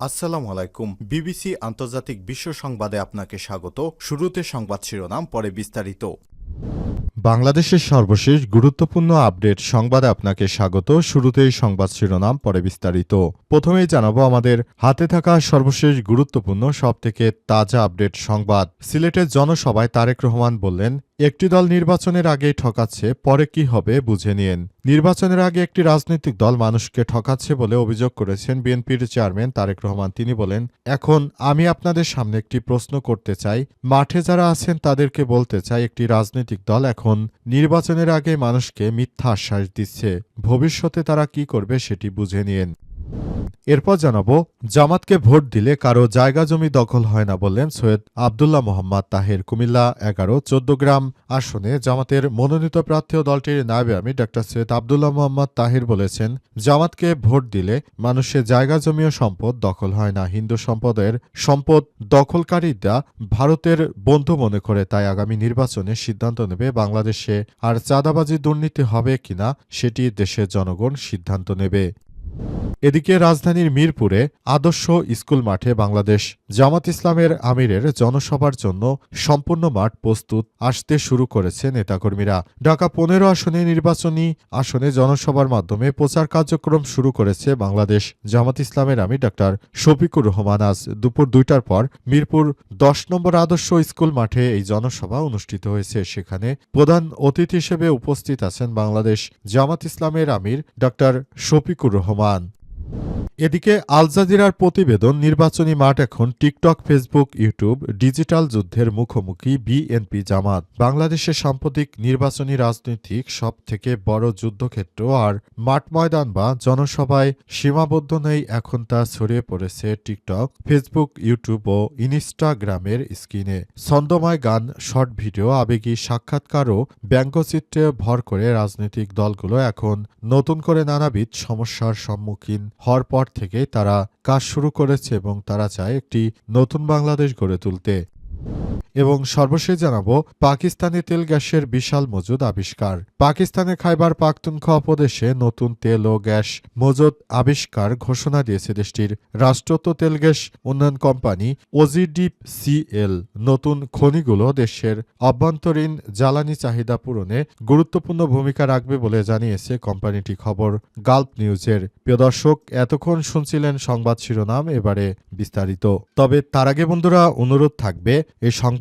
আসসালামু আলাইকুম। বিবিসি আন্তর্জাতিক বিশ্ব সংবাদে আপনাকে স্বাগত। শুরুতে সংবাদ শিরোনাম, পরে বিস্তারিত। বাংলাদেশের সর্বশেষ গুরুত্বপূর্ণ আপডেট সংবাদে আপনাকে স্বাগত। শুরুতেই সংবাদ শিরোনাম, পরে বিস্তারিত। প্রথমেই জানাব আমাদের হাতে থাকা সর্বশেষ গুরুত্বপূর্ণ সবথেকে তাজা আপডেট সংবাদ। সিলেটের জনসভায় তারেক রহমান বললেন একটি দল নির্বাচনের আগেই ঠকাচ্ছে, পরে কি হবে বুঝে নিন নির্বাচনের আগে একটি রাজনৈতিক দল মানুষকে ঠকাচ্ছে বলে অভিযোগ করেছেন বিএনপির চেয়ারম্যান তারেক রহমান। তিনি বলেন, এখন আমি আপনাদের সামনে একটি প্রশ্ন করতে চাই। মাঠে যারা আছেন তাদেরকে বলতে চাই, একটি রাজনৈতিক দল এখন নির্বাচনের আগে মানুষকে মিথ্যা আশ্বাস দিচ্ছে। ভবিষ্যতে তারা কি করবে সেটি বুঝে নিন এরপর জানাব, জামাতকে ভোট দিলে কারও জায়গা জমি দখল হয় না বললেন সৈয়দ আবদুল্লাহ মোহাম্মদ তাহের, কুমিল্লা এগারো চোদ্দগ্রাম আসনে জামাতের মনোনীত প্রার্থী দলটির নায়বে আমি ড সৈয়দ আবদুল্লাহ মোহাম্মদ তাহির বলেছেন, জামাতকে ভোট দিলে মানুষের জায়গা জমি ও সম্পদ দখল হয় না। হিন্দু সম্পদের সম্পদ দখলকারীরা ভারতের বন্ধু মনে করে, তাই আগামী নির্বাচনে সিদ্ধান্ত নেবে বাংলাদেশে। আর চাঁদাবাজি দুর্নীতি হবে কিনা, সেটি দেশের জনগণ সিদ্ধান্ত নেবে। এদিকে রাজধানীর মিরপুরে আদর্শ স্কুল মাঠে বাংলাদেশ জামাত ইসলামের আমিরের জনসভার জন্য সম্পূর্ণ মাঠ প্রস্তুত আসতে শুরু করেছে নেতাকর্মীরা। ঢাকা পনেরো আসনে নির্বাচনী আসনে জনসভার মাধ্যমে প্রচার কার্যক্রম শুরু করেছে বাংলাদেশ জামাত ইসলামের আমির ডাক্তার শফিকুর রহমান। আজ দুপুর দুইটার পর মিরপুর দশ নম্বর আদর্শ স্কুল মাঠে এই জনসভা অনুষ্ঠিত হয়েছে। সেখানে প্রধান অতিথি হিসেবে উপস্থিত আছেন বাংলাদেশ জামাত ইসলামের আমির ডাক্তার শফিকুর রহমান। kawan এদিকে আল জাজিরার প্রতিবেদন, নির্বাচনী মাঠ এখন টিকটক, ফেসবুক, ইউটিউব, ডিজিটাল যুদ্ধের মুখোমুখি বিএনপি জামাত। বাংলাদেশের সাম্প্রতিক নির্বাচনী রাজনৈতিক সব থেকে বড় যুদ্ধক্ষেত্র আর মাঠ ময়দান বা জনসভায় সীমাবদ্ধ নেই এখন তা ছড়িয়ে পড়েছে টিকটক, ফেসবুক, ইউটিউব ও ইনস্টাগ্রামের স্ক্রিনে। ছন্দময় গান, শর্ট ভিডিও, আবেগী সাক্ষাৎকার ও ব্যঙ্গচিত্রে ভর করে রাজনৈতিক দলগুলো এখন নতুন করে নানাবিধ সমস্যার সম্মুখীন হওয়ার পর থেকে তারা কাজ শুরু করেছে এবং তারা চায় একটি নতুন বাংলাদেশ গড়ে তুলতে। এবং সর্বশেষ জানাব, পাকিস্তানি তেল গ্যাসের বিশাল মজুদ আবিষ্কার। পাকিস্তানের খাইবার পাখতুনখা প্রদেশে নতুন তেল ও গ্যাস মজুদ আবিষ্কার ঘোষণা দিয়েছে দেশটির রাষ্ট্রত তেল গ্যাস উন্নয়ন কোম্পানি ওজিডিপ সিএল নতুন খনিগুলো দেশের অভ্যন্তরীণ জ্বালানি চাহিদা পূরণে গুরুত্বপূর্ণ ভূমিকা রাখবে বলে জানিয়েছে কোম্পানিটি খবর গাল্প নিউজের। প্রিয় দর্শক, এতক্ষণ শুনছিলেন সংবাদ শিরোনাম, এবারে বিস্তারিত। তবে তার আগে বন্ধুরা, অনুরোধ থাকবে, এই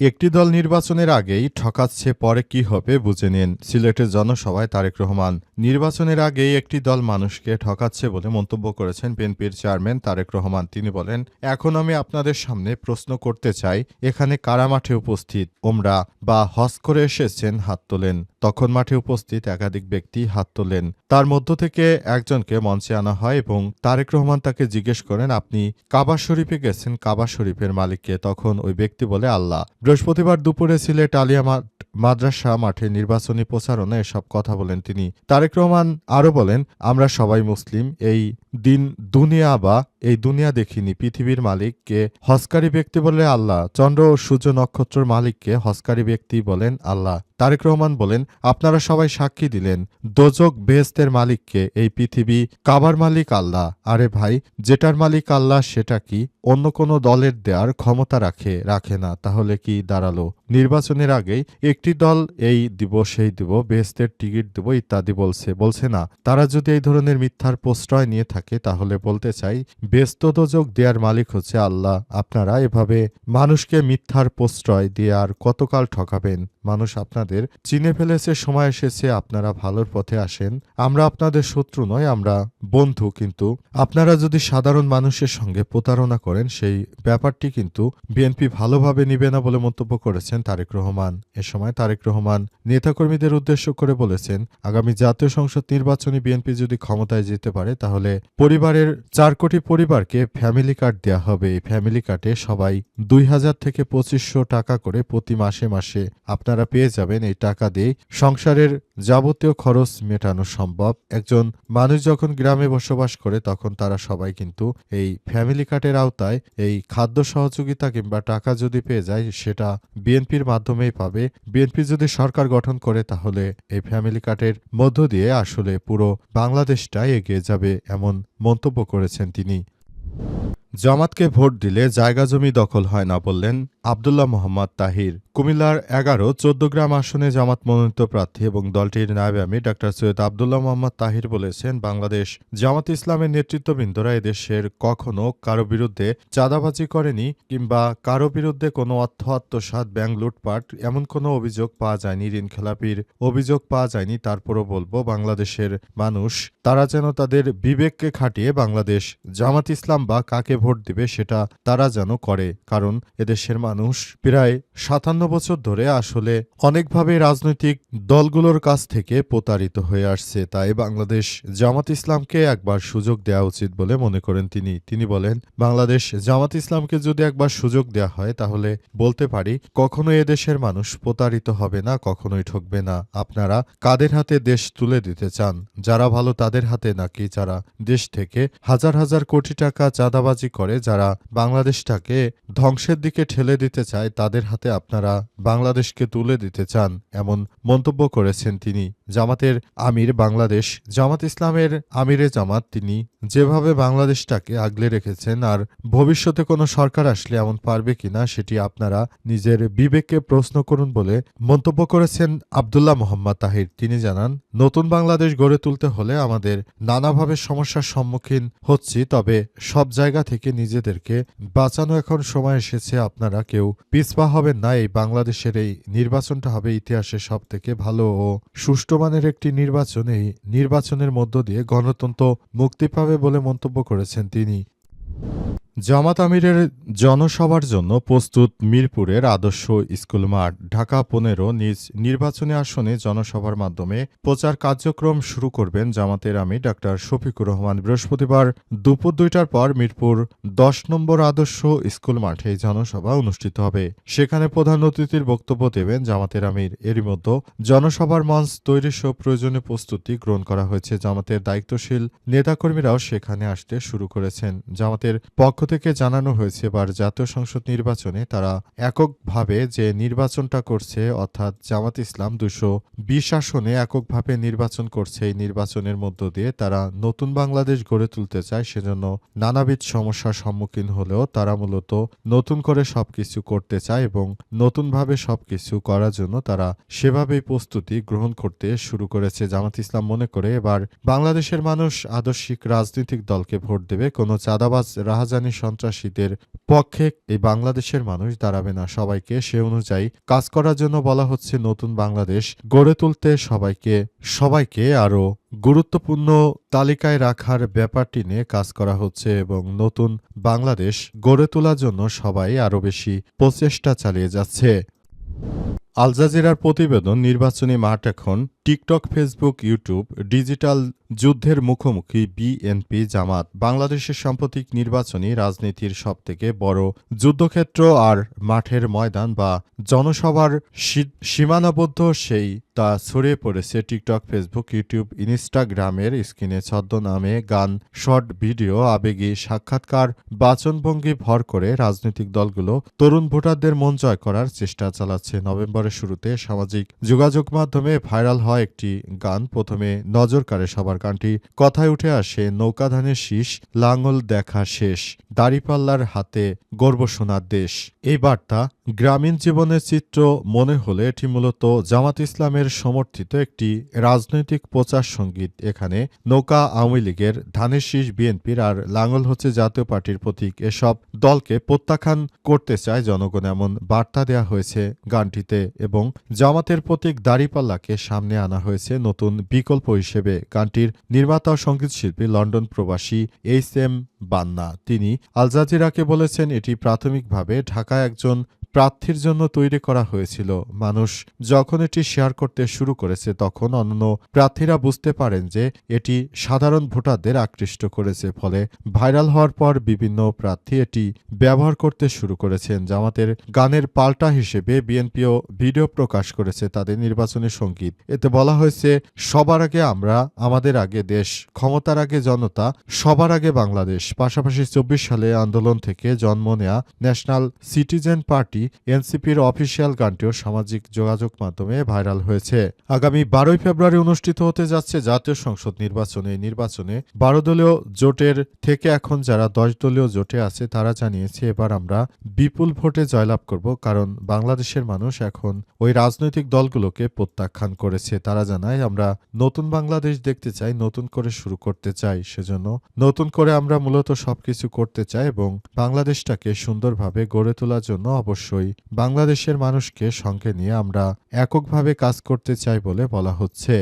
একটি দল নির্বাচনের আগেই ঠকাচ্ছে, পরে কি হবে বুঝে নিন, সিলেটের জনসভায় তারেক রহমান। নির্বাচনের আগেই একটি দল মানুষকে ঠকাচ্ছে বলে মন্তব্য করেছেন বিএনপির চেয়ারম্যান তারেক রহমান। তিনি বলেন, এখন আমি আপনাদের সামনে প্রশ্ন করতে চাই, এখানে কারা মাঠে উপস্থিত? ওমরা বা হজ করে এসেছেন, হাত তোলেন। তখন মাঠে উপস্থিত একাধিক ব্যক্তি হাত তোলেন। তার মধ্য থেকে একজনকে মঞ্চে আনা হয় এবং তারেক রহমান তাকে জিজ্ঞেস করেন, আপনি কাবা শরীফে গেছেন? কাবা শরীফের মালিককে? তখন ওই ব্যক্তি বলে, আল্লাহ। বৃহস্পতিবার দুপুরে সিলেট আলিয়া মাদ্রাসা মাঠে নির্বাচনী প্রচারণা এসব কথা বলেন তিনি। তারেক রহমান আরও বলেন, আমরা সবাই মুসলিম, এই দিন দুনিয়া বা এই দুনিয়া দেখিনি। পৃথিবীর মালিককে হসকারী ব্যক্তি বলে আল্লাহ, চন্দ্র ও সূর্য নক্ষত্রের মালিককে হসকারী ব্যক্তি বলেন আল্লাহ। তারেক রহমান বলেন, আপনারা সবাই সাক্ষী দিলেন, দোজক বেহেস্তের মালিককে, এই পৃথিবী কাবার মালিক আল্লাহ। আরে ভাই, যেটার মালিক আল্লাহ সেটা কি? অন্য কোনো দলের দেওয়ার ক্ষমতা রাখে রাখে না। তাহলে কি দাঁড়াল। নির্বাচনের আগেই একটি দল এই দিব, সেই দিব বেহেস্তের টিকিট দিব ইত্যাদি বলছে বলছে না। তারা যদি এই ধরনের মিথ্যার প্রশ্রয় নিয়ে থাকে, তাহলে বলতে চাই, ব্যস্ত দোজক দেওয়ার মালিক হচ্ছে আল্লাহ। আপনারা এভাবে মানুষকে মিথ্যার প্রশ্রয় দিয়ে আর কতকাল ঠকাবেন? মানুষ আপনাদের চিনে ফেলেছে, সময় এসেছে, আপনারা ভালোর পথে আসেন। আমরা আপনাদের শত্রু নয় আমরা বন্ধু, কিন্তু আপনারা যদি সাধারণ মানুষের সঙ্গে প্রতারণা করেন, সেই ব্যাপারটি কিন্তু বিএনপি ভালোভাবে নিবে না বলে মন্তব্য করেছেন। করেছেন তারেক রহমান। এ সময় তারেক রহমান নেতাকর্মীদের উদ্দেশ্য করে বলেছেন, আগামী জাতীয় সংসদ নির্বাচনে বিএনপি যদি ক্ষমতায় যেতে পারে, তাহলে পরিবারের চার কোটি পরিবারকে ফ্যামিলি কার্ড দেওয়া হবে। এই ফ্যামিলি কার্ডে সবাই দুই হাজার থেকে পঁচিশশো টাকা করে প্রতি মাসে মাসে আপনারা পেয়ে যাবেন এই টাকা দিয়ে সংসারের যাবতীয় খরচ মেটানো সম্ভব। একজন মানুষ যখন গ্রামে বসবাস করে, তখন তারা সবাই কিন্তু এই ফ্যামিলি কার্ডের আওতায় এই খাদ্য সহযোগিতা কিংবা টাকা যদি পেয়ে যায়, সেটা বিএনপির মাধ্যমেই পাবে। বিএনপি যদি সরকার গঠন করে, তাহলে এই ফ্যামিলি কার্ডের মধ্য দিয়ে আসলে পুরো বাংলাদেশটাই এগিয়ে যাবে এমন মন্তব্য করেছেন তিনি। জামাতকে ভোট দিলে জায়গা জমি দখল হয় না বললেন আবদুল্লাহ মোহাম্মদ তাহির। কুমিল্লার এগারো চোদ্দগ্রাম আসনে জামাত মনোনীত প্রার্থী এবং দলটির নায়বে আমি ডাক্তার সৈয়দ আবদুল্লাহ মোহাম্মদ তাহির বলেছেন, বাংলাদেশ জামাত ইসলামের নেতৃত্ববৃন্দরা এদেশের কখনো কারও বিরুদ্ধে চাঁদাবাজি করেনি কিংবা কারও বিরুদ্ধে কোনো অর্থ আত্মসাত ব্যাংক লুটপাট এমন কোনো অভিযোগ পাওয়া যায়নি, ঋণ খেলাপির অভিযোগ পাওয়া যায়নি, তারপরও বলব বাংলাদেশের মানুষ তারা যেন তাদের বিবেককে খাটিয়ে বাংলাদেশ জামাত ইসলাম বা কাকে ভোট দিবে সেটা তারা যেন করে, কারণ এদেশের মানুষ প্রায় সাতান্ন বছর ধরে আসলে অনেকভাবে রাজনৈতিক দলগুলোর কাছ থেকে প্রতারিত হয়ে আসছে। তাই বাংলাদেশ জামাত ইসলামকে একবার সুযোগ দেওয়া উচিত বলে মনে করেন তিনি। তিনি বলেন, বাংলাদেশ জামাত ইসলামকে যদি একবার সুযোগ দেওয়া হয়, তাহলে বলতে পারি, কখনো এদেশের মানুষ প্রতারিত হবে না, কখনোই ঠকবে না। আপনারা কাদের হাতে দেশ তুলে দিতে চান? যারা ভালো তাদের হাতে, নাকি যারা দেশ থেকে হাজার হাজার কোটি টাকা চাঁদাবাজি করে, যারা বাংলাদেশটাকে ধ্বংসের দিকে ঠেলে দিতে চায়, তাদের হাতে আপনারা বাংলাদেশকে তুলে দিতে চান এমন মন্তব্য করেছেন তিনি। জামাতের আমির বাংলাদেশ, জামাত ইসলামের আমিরে জামাত, তিনি যেভাবে বাংলাদেশটাকে আগলে রেখেছেন আর ভবিষ্যতে কোনো সরকার আসলে এমন পারবে কিনা সেটি আপনারা নিজের বিবেককে প্রশ্ন করুন বলে মন্তব্য করেছেন আবদুল্লাহ মোহাম্মদ তাহির। তিনি জানান, নতুন বাংলাদেশ গড়ে তুলতে হলে আমাদের নানাভাবে সমস্যার সম্মুখীন হচ্ছি, তবে সব জায়গা থেকে নিজেদেরকে বাঁচানো এখন সময় এসেছে, আপনারা কেউ পিছপা হবেন না। এই বাংলাদেশের এই নির্বাচনটা হবে ইতিহাসে সব থেকে ভালো ও সুষ্ঠু মানের একটি নির্বাচনেই নির্বাচনের মধ্য দিয়ে গণতন্ত্র মুক্তি পাবে বলে মন্তব্য করেছেন তিনি। জামাত আমিরের জনসভার জন্য প্রস্তুত মিরপুরের আদর্শ স্কুল মাঠ, ঢাকা পনেরো নিজ নির্বাচনী আসনে জনসভার মাধ্যমে প্রচার কার্যক্রম শুরু করবেন জামাতের আমির ডাক্তার শফিকুর রহমান। বৃহস্পতিবার দুপুর দুইটার পর মিরপুর দশ নম্বর আদর্শ স্কুল মাঠে জনসভা অনুষ্ঠিত হবে। সেখানে প্রধান অতিথির বক্তব্য দেবেন জামাতের আমির। এরই মধ্যে জনসভার মঞ্চ তৈরির সহ প্রয়োজনীয় প্রস্তুতি গ্রহণ করা হয়েছে। জামাতের দায়িত্বশীল নেতাকর্মীরাও সেখানে আসতে শুরু করেছেন। জামাতের পক্ষ থেকে জানানো হয়েছে, এবার জাতীয় সংসদ নির্বাচনে তারা এককভাবে যে নির্বাচনটা করছে, অর্থাৎ জামাত ইসলাম দুশো বিশ আসনে এককভাবে নির্বাচন করছে, এই নির্বাচনের মধ্য দিয়ে তারা নতুন বাংলাদেশ গড়ে তুলতে চায়, সেজন্য নানাবিধ সমস্যার সম্মুখীন হলেও তারা মূলত নতুন করে সবকিছু করতে চায় এবং নতুনভাবে সবকিছু করার জন্য তারা সেভাবেই প্রস্তুতি গ্রহণ করতে শুরু করেছে, জামাত ইসলাম মনে করে। এবার বাংলাদেশের মানুষ আদর্শিক রাজনৈতিক দলকে ভোট দেবে, কোনো চাঁদাবাজ, রাহাজানি সন্ত্রাসীদের পক্ষে এই বাংলাদেশের মানুষ দাঁড়াবে না। সবাইকে সে অনুযায়ী কাজ করার জন্য বলা হচ্ছে, নতুন বাংলাদেশ গড়ে তুলতে সবাইকে সবাইকে আরও গুরুত্বপূর্ণ তালিকায় রাখার ব্যাপারটি নিয়ে কাজ করা হচ্ছে এবং নতুন বাংলাদেশ গড়ে তোলার জন্য সবাই আরও বেশি প্রচেষ্টা চালিয়ে যাচ্ছে। আল জাজিরার প্রতিবেদন নির্বাচনী মাঠ এখন, টিকটক, ফেসবুক, ইউটিউব, ডিজিটাল যুদ্ধের মুখোমুখি বিএনপি জামাত বাংলাদেশের সাম্প্রতিক নির্বাচনী রাজনীতির সবথেকে বড় যুদ্ধক্ষেত্র আর মাঠের ময়দান বা জনসভার সীমানাবদ্ধ সেই তা ছড়িয়ে পড়েছে টিকটক, ফেসবুক, ইউটিউব, ইনস্টাগ্রামের স্ক্রিনে ছদ্মনামে গান, শর্ট ভিডিও, আবেগী সাক্ষাৎকার, বাচনভঙ্গি ভর করে রাজনৈতিক দলগুলো তরুণ ভোটারদের মন জয় করার চেষ্টা চালাচ্ছে। নভেম্বরের শুরুতে সামাজিক যোগাযোগ মাধ্যমে ভাইরাল হয় একটি গান প্রথমে নজর কাড়ে সবার গানটি কথায় উঠে আসে, নৌকাধানের শীষ, লাঙল দেখা শেষ, দাড়িপাল্লার হাতে গর্ব সোনার দেশ। এই বার্তা গ্রামীণ জীবনের চিত্র মনে হলে এটি মূলত জামাত ইসলামের সমর্থিত একটি রাজনৈতিক প্রচার সংগীত। এখানে নৌকা, আওয়ামী লীগের ধানের শীষ, বিএনপির আর লাঙ্গল হচ্ছে জাতীয় পার্টির প্রতীক। এসব দলকে প্রত্যাখ্যান করতে চায় জনগণ এমন বার্তা দেয়া হয়েছে গানটিতে এবং জামাতের প্রতীক দাড়িপাল্লাকে সামনে আনা হয়েছে নতুন বিকল্প হিসেবে। গানটির নির্মাতা ও সঙ্গীতশিল্পী লন্ডন প্রবাসী এইচ এম বান্না। তিনি আলজাজিরাকে বলেছেন, এটি প্রাথমিকভাবে ঢাকায় একজন প্রার্থীর জন্য তৈরি করা হয়েছিল। মানুষ যখন এটি শেয়ার করতে শুরু করেছে, তখন অন্য প্রার্থীরা বুঝতে পারেন যে এটি সাধারণ ভোটারদের আকৃষ্ট করেছে। ফলে ভাইরাল হওয়ার পর বিভিন্ন প্রার্থী এটি ব্যবহার করতে শুরু করেছেন। জামাতের গানের পাল্টা হিসেবে বিএনপিও ভিডিও প্রকাশ করেছে তাদের নির্বাচনী সংগীত। এতে বলা হয়েছে, সবার আগে আমরা, আমাদের আগে দেশ, ক্ষমতার আগে জনতা, সবার আগে বাংলাদেশ। পাশাপাশি চব্বিশ সালে আন্দোলন থেকে জন্ম নেয়া ন্যাশনাল সিটিজেন পার্টি এনসিপির অফিসিয়াল গানটিও সামাজিক যোগাযোগ মাধ্যমে ভাইরাল হয়েছে। আগামী বারোই ফেব্রুয়ারি অনুষ্ঠিত হতে যাচ্ছে জাতীয় সংসদ নির্বাচনে। নির্বাচনে বারো দলীয় জোটের থেকে এখন যারা দশ দলীয় জোটে আছে, তারা জানিয়েছে, এবার আমরা বিপুল ভোটে জয়লাভ করব কারণ বাংলাদেশের মানুষ এখন ওই রাজনৈতিক দলগুলোকে প্রত্যাখ্যান করেছে। তারা জানায়, আমরা নতুন বাংলাদেশ দেখতে চাই, নতুন করে শুরু করতে চাই। সেজন্য নতুন করে আমরা মূলত সবকিছু করতে চাই এবং বাংলাদেশটাকে সুন্দরভাবে গড়ে তোলার জন্য অবশ্যই বাংলাদেশের মানুষকে সঙ্গে নিয়ে আমরা এককভাবে কাজ করতে চাই বলে বলা হচ্ছে।